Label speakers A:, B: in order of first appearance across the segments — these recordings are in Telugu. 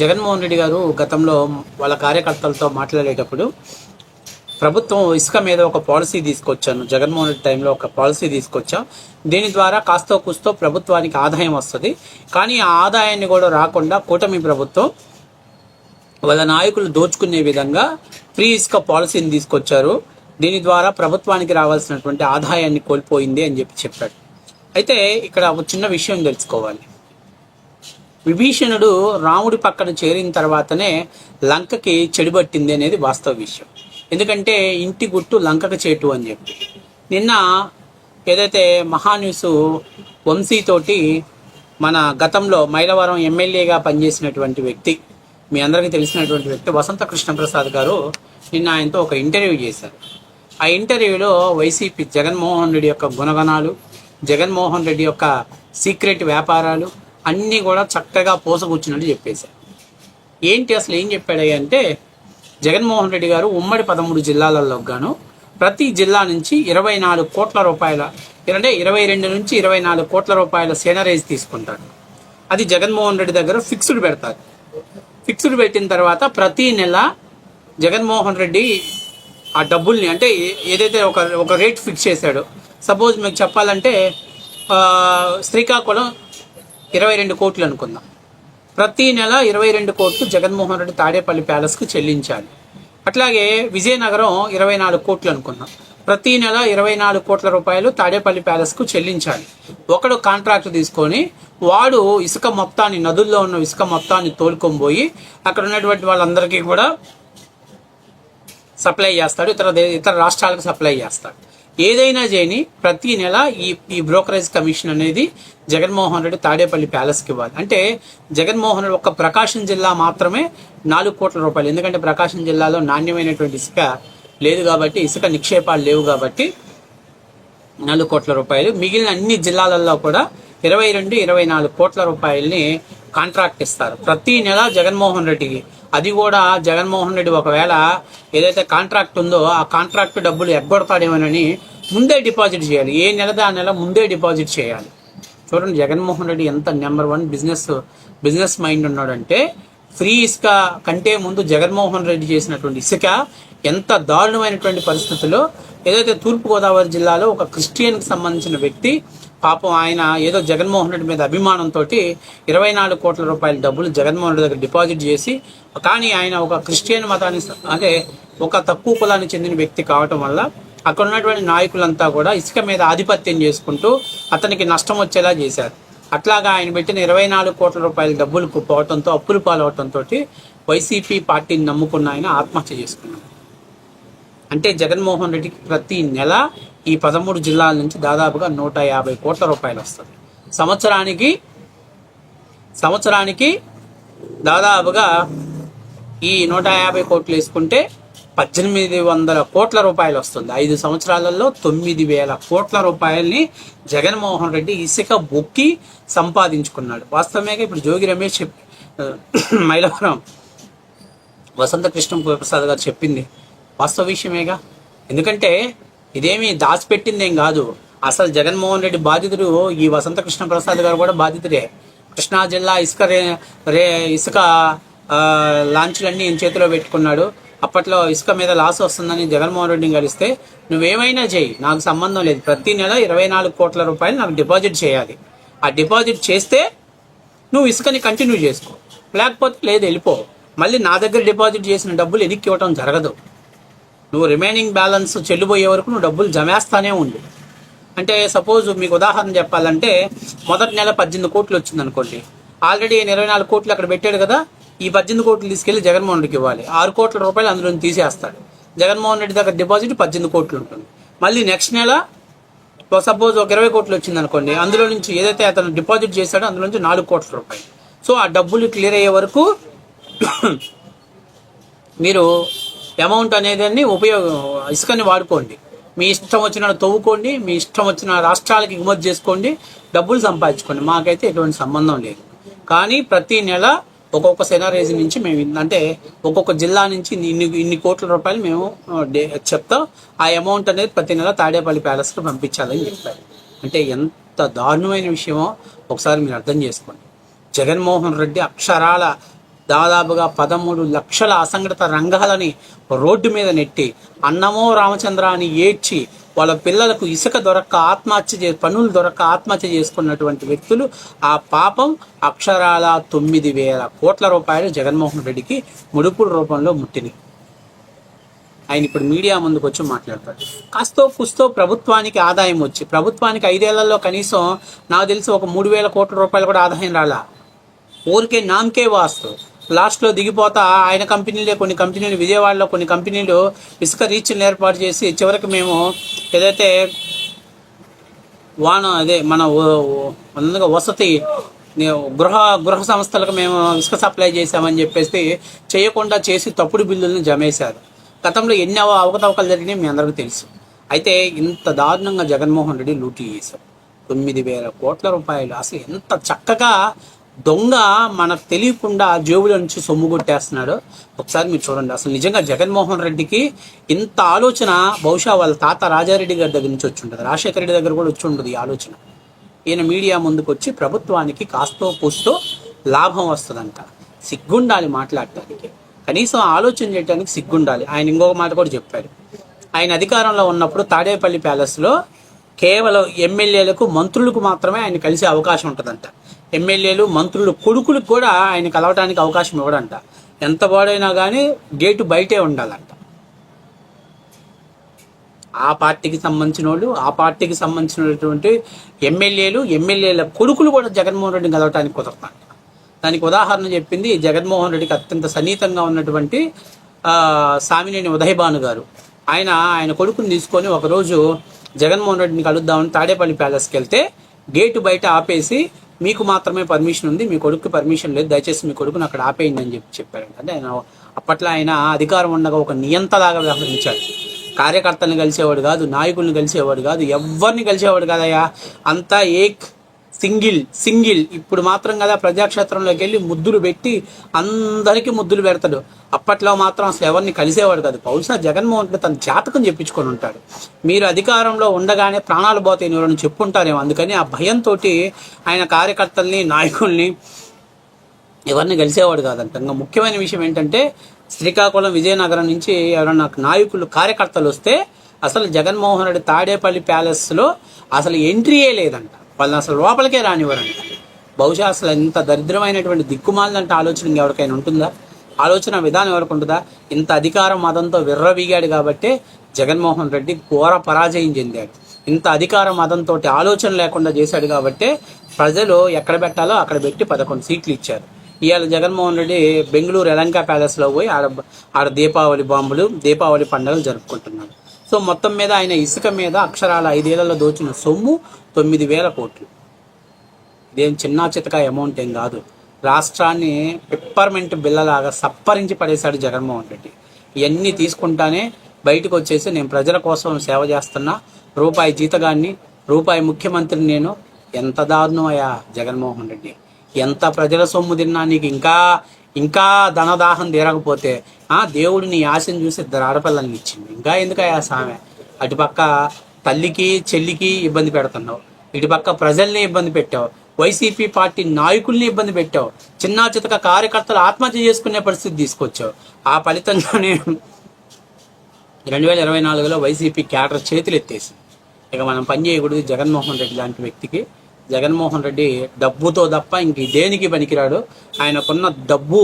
A: జగన్మోహన్ రెడ్డి గారు గతంలో వాళ్ళ కార్యకర్తలతో మాట్లాడేటప్పుడు ప్రభుత్వం ఇసుక మీద ఒక పాలసీ తీసుకొచ్చాను. జగన్మోహన్ రెడ్డి టైంలో ఒక పాలసీ తీసుకొచ్చా. దీని ద్వారా కాస్తో కూస్తో ప్రభుత్వానికి ఆదాయం వస్తుంది. కానీ ఆ ఆదాయాన్ని కూడా రాకుండా కూటమి ప్రభుత్వం వాళ్ళ నాయకులు దోచుకునే విధంగా ఫ్రీ ఇసుక పాలసీని తీసుకొచ్చారు. దీని ద్వారా ప్రభుత్వానికి రావాల్సినటువంటి ఆదాయాన్ని కోల్పోయింది అని చెప్పి చెప్పాడు. అయితే ఇక్కడ ఒక చిన్న విషయం తెలుసుకోవాలి. విభీషణుడు రాముడి పక్కన చేరిన తర్వాతనే లంకకి చెడిబట్టింది అనేది వాస్తవ విషయం. ఎందుకంటే ఇంటి గుట్టు లంకకు చేటు అని చెప్పి. నిన్న ఏదైతే మహాన్యూస్ వంశీతోటి మన గతంలో మైలవరం ఎమ్మెల్యేగా పనిచేసినటువంటి వ్యక్తి మీ అందరికీ తెలిసినటువంటి వ్యక్తి వసంత కృష్ణప్రసాద్ గారు నిన్న ఆయనతో ఒక ఇంటర్వ్యూ చేశారు. ఆ ఇంటర్వ్యూలో వైసీపీ జగన్మోహన్ రెడ్డి యొక్క గుణగణాలు జగన్మోహన్ రెడ్డి యొక్క సీక్రెట్ వ్యాపారాలు అన్నీ కూడా చక్కగా పోసగుచ్చినట్టు చెప్పేశారు. ఏంటి అసలు ఏం చెప్పాడు అంటే జగన్మోహన్ రెడ్డి గారు ఉమ్మడి పదమూడు జిల్లాలలో గాను ప్రతి జిల్లా నుంచి ఇరవై నాలుగు కోట్ల రూపాయల అంటే ఇరవై రెండు నుంచి ఇరవై నాలుగు కోట్ల రూపాయల సేనరైజ్ తీసుకుంటారు. అది జగన్మోహన్ రెడ్డి దగ్గర ఫిక్స్డ్ పెడతారు. ఫిక్స్డ్ పెట్టిన తర్వాత ప్రతి నెల జగన్మోహన్ రెడ్డి ఆ డబ్బుల్ని అంటే ఏదైతే ఒక ఒక రేట్ ఫిక్స్ చేశాడో సపోజ్ మీకు చెప్పాలంటే శ్రీకాకుళం ఇరవై రెండు కోట్లు అనుకుందాం. ప్రతి నెల ఇరవై రెండు కోట్లు జగన్మోహన్ రెడ్డి తాడేపల్లి ప్యాలెస్కి చెల్లించాలి. అట్లాగే విజయనగరం ఇరవై నాలుగు కోట్లు అనుకుందాం. ప్రతి నెల ఇరవై నాలుగు కోట్ల రూపాయలు తాడేపల్లి ప్యాలెస్కు చెల్లించాలి. ఒకడు కాంట్రాక్ట్ తీసుకొని వాడు ఇసుక మొత్తాన్ని నదుల్లో ఉన్న ఇసుక మొత్తాన్ని తోలుకొని పోయి అక్కడ ఉన్నటువంటి వాళ్ళందరికీ కూడా సప్లై చేస్తాడు. ఇతర ఇతర రాష్ట్రాలకు సప్లై చేస్తాడు. ఏదైనా చేయని ప్రతి నెల ఈ ఈ బ్రోకరేజ్ కమిషన్ అనేది జగన్మోహన్ రెడ్డి తాడేపల్లి ప్యాలెస్కి ఇవ్వాలి. అంటే జగన్మోహన్ రెడ్డి ఒక్క ప్రకాశం జిల్లా మాత్రమే నాలుగు కోట్ల రూపాయలు. ఎందుకంటే ప్రకాశం జిల్లాలో నాణ్యమైనటువంటి ఇసుక లేదు కాబట్టి ఇసుక నిక్షేపాలు లేవు కాబట్టి నాలుగు కోట్ల రూపాయలు. మిగిలిన అన్ని జిల్లాలలో కూడా ఇరవై రెండు ఇరవై నాలుగు కోట్ల రూపాయలని కాంట్రాక్ట్ ఇస్తారు. ప్రతి నెల జగన్మోహన్ రెడ్డికి. అది కూడా జగన్మోహన్ రెడ్డి ఒకవేళ ఏదైతే కాంట్రాక్ట్ ఉందో ఆ కాంట్రాక్ట్ డబ్బులు ఎగ్గొడతాడేమోనని ముందే డిపాజిట్ చేయాలి. ఏ నెలది ఆ నెల ముందే డిపాజిట్ చేయాలి. చూడండి జగన్మోహన్ రెడ్డి ఎంత number one business business mind ఉన్నాడంటే ఫ్రీ ఇసుక కంటే ముందు జగన్మోహన్ రెడ్డి చేసినటువంటి ఇసుక ఎంత దారుణమైనటువంటి పరిస్థితుల్లో ఏదైతే తూర్పుగోదావరి జిల్లాలో ఒక క్రిస్టియన్కి సంబంధించిన వ్యక్తి పాపం ఆయన ఏదో జగన్మోహన్ రెడ్డి మీద అభిమానంతో ఇరవై నాలుగు కోట్ల రూపాయల డబ్బులు జగన్మోహన్ రెడ్డి దగ్గర డిపాజిట్ చేసి కానీ ఆయన ఒక క్రిస్టియన్ మతాన్ని అంటే ఒక తక్కువ కులానికి చెందిన వ్యక్తి కావటం వల్ల అక్కడ ఉన్నటువంటి నాయకులంతా కూడా ఇసుక మీద ఆధిపత్యం చేసుకుంటూ అతనికి నష్టం వచ్చేలా చేశారు. అట్లాగా ఆయన పెట్టిన ఇరవై నాలుగు కోట్ల రూపాయల డబ్బులు పోవటంతో అప్పులు పాలవటంతో వైసీపీ పార్టీని నమ్ముకున్న ఆయన ఆత్మహత్య చేసుకున్నాడు. అంటే జగన్మోహన్ రెడ్డికి ప్రతి నెల ఈ పదమూడు జిల్లాల నుంచి దాదాపుగా నూట యాభై కోట్ల రూపాయలు వస్తుంది. సంవత్సరానికి సంవత్సరానికి దాదాపుగా ఈ నూట యాభై కోట్లు వేసుకుంటే పద్దెనిమిది వందల కోట్ల రూపాయలు వస్తుంది. ఐదు సంవత్సరాలలో తొమ్మిది వేల కోట్ల రూపాయల్ని జగన్మోహన్ రెడ్డి ఇసుక బొక్కి సంపాదించుకున్నాడు. వాస్తవమేగా ఇప్పుడు జోగి రమేష్ చెప్పి మైలవరం వసంత కృష్ణ ప్రసాద్ గారు చెప్పింది. వాస్తవ విషయమేగా? ఎందుకంటే ఇదేమి దాచిపెట్టిందేం కాదు. అసలు జగన్మోహన్ రెడ్డి బాధితుడు ఈ వసంత కృష్ణ ప్రసాద్ గారు కూడా బాధితుడే. కృష్ణా జిల్లా ఇసుక రే రే ఇసుక లాంచ్లన్నీ ఈయన చేతిలో పెట్టుకున్నాడు. అప్పట్లో ఇసుక మీద లాస్ వస్తుందని జగన్మోహన్ రెడ్డిని కలిస్తే నువ్వేమైనా చేయి నాకు సంబంధం లేదు. ప్రతి నెల ఇరవై నాలుగు కోట్ల రూపాయలు నాకు డిపాజిట్ చేయాలి. ఆ డిపాజిట్ చేస్తే నువ్వు ఇసుకని కంటిన్యూ చేసుకో. లేకపోతే లేదు వెళ్ళిపో. మళ్ళీ నా దగ్గర డిపాజిట్ చేసిన డబ్బులు ఎదిక్కి ఇవ్వటం జరగదు. నువ్వు రిమైనింగ్ బ్యాలెన్స్ చెల్లిపోయే వరకు నువ్వు డబ్బులు జమేస్తానే ఉండు. అంటే సపోజ్ మీకు ఉదాహరణ చెప్పాలంటే మొదటి నెల పద్దెనిమిది కోట్లు వచ్చింది అనుకోండి. ఆల్రెడీ ఇరవై నాలుగు కోట్లు అక్కడ పెట్టాడు కదా ఈ పద్దెనిమిది కోట్లు తీసుకెళ్ళి జగన్మోహన్ రెడ్డికి ఇవ్వాలి. ఆరు కోట్ల రూపాయలు అందులో తీసేస్తాడు. జగన్మోహన్ రెడ్డి దగ్గర డిపాజిట్ పద్దెనిమిది కోట్లు ఉంటుంది. మళ్ళీ నెక్స్ట్ నెల సపోజ్ ఒక ఇరవై కోట్లు వచ్చింది అనుకోండి అందులో నుంచి ఏదైతే అతను డిపాజిట్ చేశాడో అందులో నుంచి నాలుగు కోట్ల రూపాయలు. సో ఆ డబ్బులు క్లియర్ అయ్యే వరకు మీరు అమౌంట్ అనేది ఉపయోగం ఇసుకని వాడుకోండి. మీ ఇష్టం వచ్చిన తవ్వుకోండి మీ ఇష్టం వచ్చిన రాష్ట్రాలకి ఎగుమతి చేసుకోండి డబ్బులు సంపాదించుకోండి. మాకైతే ఎటువంటి సంబంధం లేదు. కానీ ప్రతి నెల ఒక్కొక్క సెనారేజ్ నుంచి మేము అంటే ఒక్కొక్క జిల్లా నుంచి ఇన్ని ఇన్ని కోట్ల రూపాయలు మేము డే- చెప్తాం. ఆ అమౌంట్ అనేది ప్రతి నెల తాడేపల్లి ప్యాలెస్కి పంపించాలని చెప్పారు. అంటే ఎంత దారుణమైన విషయమో ఒకసారి మీరు అర్థం చేసుకోండి. జగన్మోహన్ రెడ్డి అక్షరాల దాదాపుగా పదమూడు లక్షల అసంఘటిత రంగాలని రోడ్డు మీద నెట్టి అన్నమో రామచంద్ర అని ఏడ్చి వాళ్ళ పిల్లలకు ఇసుక దొరక్క ఆత్మహత్య చే పనులు దొరక్క ఆత్మహత్య చేసుకున్నటువంటి వ్యక్తులు ఆ పాపం అక్షరాల తొమ్మిది వేల కోట్ల రూపాయలు జగన్మోహన్ రెడ్డికి ముడుపుల రూపంలో ముట్టినాయి ఆయన ఇప్పుడు మీడియా ముందుకు వచ్చి మాట్లాడతాడు. కాస్తో కుస్తో ప్రభుత్వానికి ఆదాయం వచ్చి ప్రభుత్వానికి ఐదేళ్ళలో కనీసం నాకు తెలిసి ఒక మూడు వేల కోట్ల రూపాయలు కూడా ఆదాయం రాలా. ఊరికే నామకే వాస్తు. లాస్ట్లో దిగిపోతా ఆయన కంపెనీలే కొన్ని కంపెనీలు విజయవాడలో కొన్ని కంపెనీలు ఇసుక రీచ్లు ఏర్పాటు చేసి చివరికి మేము ఏదైతే వాన అదే మన ముందుగా వసతి గృహ గృహ సంస్థలకు మేము ఇసుక సప్లై చేశామని చెప్పేసి చేయకుండా చేసి తప్పుడు బిల్లులను జమేశారు. గతంలో ఎన్ని అవ- అవకతవకలు జరిగినాయి మీ అందరికీ తెలుసు. అయితే ఇంత దారుణంగా జగన్మోహన్ రెడ్డి లూటీ చేశారు తొమ్మిది వేల కోట్ల రూపాయలు. అసలు ఎంత చక్కగా దొంగ మనకు తెలియకుండా జేబులో నుంచి సొమ్ము కొట్టేస్తున్నాడు. ఒకసారి మీరు చూడండి అసలు నిజంగా జగన్మోహన్ రెడ్డికి ఇంత ఆలోచన బహుశా వాళ్ళ తాత రాజారెడ్డి గారి దగ్గర నుంచి వచ్చి ఉంటుంది. రాజశేఖర రెడ్డి దగ్గర కూడా వచ్చి ఉంటుంది ఈ ఆలోచన. ఈయన మీడియా ముందుకు వచ్చి ప్రభుత్వానికి కాస్తో పూస్తో లాభం వస్తుందంట. సిగ్గుండాలి మాట్లాడటానికి. కనీసం ఆలోచన చేయడానికి సిగ్గుండాలి. ఆయన ఇంకొక మాట కూడా చెప్పారు ఆయన అధికారంలో ఉన్నప్పుడు తాడేపల్లి ప్యాలెస్లో కేవలం ఎమ్మెల్యేలకు మంత్రులకు మాత్రమే ఆయన కలిసే అవకాశం ఉంటుందంట. ఎమ్మెల్యేలు మంత్రులు కొడుకులకు కూడా ఆయన కలవటానికి అవకాశం ఇవ్వడంట. ఎంత బాడైనా కానీ గేటు బయటే ఉండాలంట. ఆ పార్టీకి సంబంధించిన వాళ్ళు ఆ పార్టీకి సంబంధించినటువంటి ఎమ్మెల్యేలు ఎమ్మెల్యేల కొడుకులు కూడా జగన్మోహన్ రెడ్డిని కలవటానికి కుదరతారు దానికి ఉదాహరణ చెప్పింది జగన్మోహన్ రెడ్డికి అత్యంత సన్నిహితంగా ఉన్నటువంటి సామినేని ఉదయభాను గారు. ఆయన ఆయన కొడుకుని తీసుకొని ఒకరోజు జగన్మోహన్ రెడ్డిని కలుద్దామని తాడేపల్లి ప్యాలెస్కి వెళ్తే గేటు బయట ఆపేసి మీకు మాత్రమే పర్మిషన్ ఉంది మీ కొడుకు పర్మిషన్ లేదు దయచేసి మీ కొడుకుని అక్కడ ఆపేయండి అని చెప్పి చెప్పారు అంటే ఆయన అప్పట్లో ఆయన అధికారం ఉండగా ఒక నియంతలాగా వ్యవహరించాడు. కార్యకర్తలను కలిసేవాడు కాదు నాయకుల్ని కలిసేవాడు కాదు ఎవరిని కలిసేవాడు కాదయ్యా. అంతా ఏక్ సింగిల్ సింగిల్. ఇప్పుడు మాత్రం కదా ప్రజాక్షేత్రంలోకి వెళ్ళి ముద్దులు పెట్టి అందరికీ ముద్దులు పెడతాడు. అప్పట్లో మాత్రం అసలు ఎవరిని కలిసేవాడు కాదు. బహుశా జగన్మోహన్ రెడ్డి తన జాతకం చెప్పించుకొని ఉంటాడు. మీరు అధికారంలో ఉండగానే ప్రాణాలు పోతాయి ఎవరైనా చెప్పుంటారేమో. అందుకని ఆ భయంతో ఆయన కార్యకర్తల్ని నాయకుల్ని ఎవరిని కలిసేవాడు కాదంట. ఇంకా ముఖ్యమైన విషయం ఏంటంటే శ్రీకాకుళం విజయనగరం నుంచి ఎవరైనా నాయకులు కార్యకర్తలు వస్తే అసలు జగన్మోహన్ రెడ్డి తాడేపల్లి ప్యాలెస్లో అసలు ఎంట్రీయే లేదంట. వాళ్ళని అసలు లోపలికే రానివ్వరంట బహుశా అసలు ఇంత దరిద్రమైనటువంటి దిక్కుమాలంటే ఆలోచన ఎవరికైనా ఉంటుందా? ఆలోచన విధానం ఎవరికి ఉంటుందా? ఇంత అధికారం మతంతో విర్రవీగాడు కాబట్టే జగన్మోహన్ రెడ్డి ఘోర పరాజయం చెందాడు. ఇంత అధికార మతంతో ఆలోచన లేకుండా చేశాడు కాబట్టే ప్రజలు ఎక్కడ పెట్టాలో అక్కడ పెట్టి పదకొండు సీట్లు ఇచ్చారు. ఇవాళ జగన్మోహన్ రెడ్డి బెంగళూరు ఎలంక ప్యాలెస్లో పోయి ఆడ ఆడ దీపావళి బాంబులు దీపావళి పండుగలు జరుపుకుంటున్నాడు. సో మొత్తం మీద ఆయన ఇసుక మీద అక్షరాల ఐదేళ్ళలో దోచిన సొమ్ము తొమ్మిది వేల కోట్లు. ఇదేం చిన్న చితక అమౌంట్ ఏం కాదు. రాష్ట్రాన్ని పిప్పర్మెంట్ బిల్లలాగా సప్పరించి పడేశాడు జగన్మోహన్ రెడ్డి. ఇవన్నీ తీసుకుంటానే బయటకు వచ్చేసి నేను ప్రజల కోసం సేవ చేస్తున్నా రూపాయి జీతగాన్ని రూపాయి ముఖ్యమంత్రిని నేను ఎంత దారుణం అయ్యా జగన్మోహన్ రెడ్డి. ఎంత ప్రజల సొమ్ము తిన్నా నీకు ఇంకా ఇంకా ధనదాహం తీరకపోతే ఆ దేవుడు నీ ఆశను చూసి ఇద్దరు ఆడపిల్లల్ని ఇచ్చింది. ఇంకా ఎందుకయ్యా సామె? అటుపక్క తల్లికి చెల్లికి ఇబ్బంది పెడుతున్నావు. ఇటుపక్క ప్రజల్ని ఇబ్బంది పెట్టావు. వైసీపీ పార్టీ నాయకుల్ని ఇబ్బంది పెట్టావు. చిన్న చితక కార్యకర్తలు ఆత్మహత్య చేసుకునే పరిస్థితి తీసుకొచ్చావు. ఆ ఫలితంలోనే రెండు వేల ఇరవై నాలుగులో వైసీపీ క్యాడర్ చేతులు ఎత్తేసి ఇక మనం పని చేయకూడదు జగన్మోహన్ రెడ్డి లాంటి వ్యక్తికి. జగన్మోహన్ రెడ్డి డబ్బుతో తప్ప ఇంక దేనికి పనికిరాడు? ఆయనకున్న డబ్బు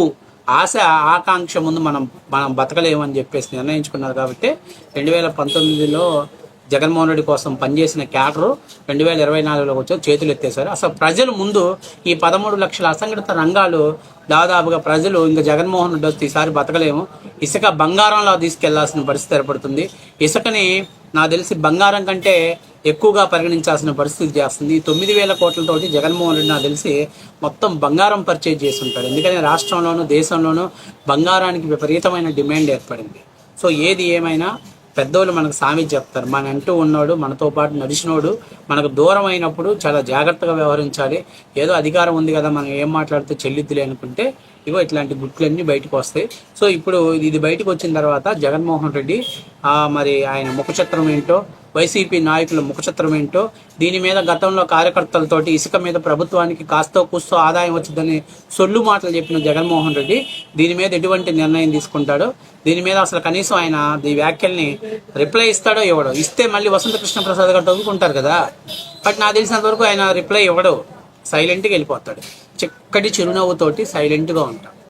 A: ఆశ ఆకాంక్ష ముందు మనం మనం బతకలేమని చెప్పేసి నిర్ణయించుకున్నారు కాబట్టి రెండు వేల పంతొమ్మిదిలో జగన్మోహన్ రెడ్డి కోసం పనిచేసిన క్యాడరు రెండు వేల ఇరవై నాలుగులో వచ్చి చేతులు ఎత్తేశారు. అసలు ప్రజలు ముందు ఈ పదమూడు లక్షల అసంఘటిత రంగాలు దాదాపుగా ప్రజలు ఇంకా జగన్మోహన్ రెడ్డి వస్తే ఈసారి బతకలేము. ఇసుక బంగారంలో తీసుకెళ్ళాల్సిన పరిస్థితి ఏర్పడుతుంది. ఇసుకని నాకు తెలిసి బంగారం కంటే ఎక్కువగా పరిగణించాల్సిన పరిస్థితి చేస్తుంది. ఈ తొమ్మిది వేల కోట్లతోటి జగన్మోహన్ రెడ్డి నాకు తెలిసి మొత్తం బంగారం పర్చేజ్ చేసి ఉంటాడు. ఎందుకంటే రాష్ట్రంలోనూ దేశంలోనూ బంగారానికి విపరీతమైన డిమాండ్ ఏర్పడింది. సో ఏది ఏమైనా పెద్దోళ్ళు మనకు సామి చెప్తారు. మన అంటూ ఉన్నోడు మనతో పాటు నడిచినోడు మనకు దూరం అయినప్పుడు చాలా జాగ్రత్తగా వ్యవహరించాలి. ఏదో అధికారం ఉంది కదా మనం ఏం మాట్లాడితే చెల్లిద్దులే అనుకుంటే ఇగో ఇట్లాంటి గుట్లన్నీ బయటకు వస్తాయి. సో ఇప్పుడు ఇది బయటకు వచ్చిన తర్వాత జగన్మోహన్ రెడ్డి మరి ఆయన ముఖచిత్రం ఏంటో వైసీపీ నాయకుల ముఖచిత్రం ఏంటో దీని మీద గతంలో కార్యకర్తలతోటి ఇసుక మీద ప్రభుత్వానికి కాస్తో కూస్తో ఆదాయం వచ్చిందని సొల్లు మాటలు చెప్పిన జగన్మోహన్ రెడ్డి దీని మీద ఎటువంటి నిర్ణయం తీసుకుంటాడో దీని మీద అసలు కనీసం ఆయన ఈ వ్యాఖ్యల్ని రిప్లై ఇస్తాడో ఇవ్వడో ఇస్తే మళ్ళీ వసంత కృష్ణ ప్రసాద్ గారు తగ్గుకుంటారు కదా. బట్ నాకు తెలిసినంత వరకు ఆయన రిప్లై ఇవ్వడు. సైలెంట్గా వెళ్ళిపోతాడు. చిక్కటి చిరునవ్వుతోటి సైలెంట్గా ఉంటాం.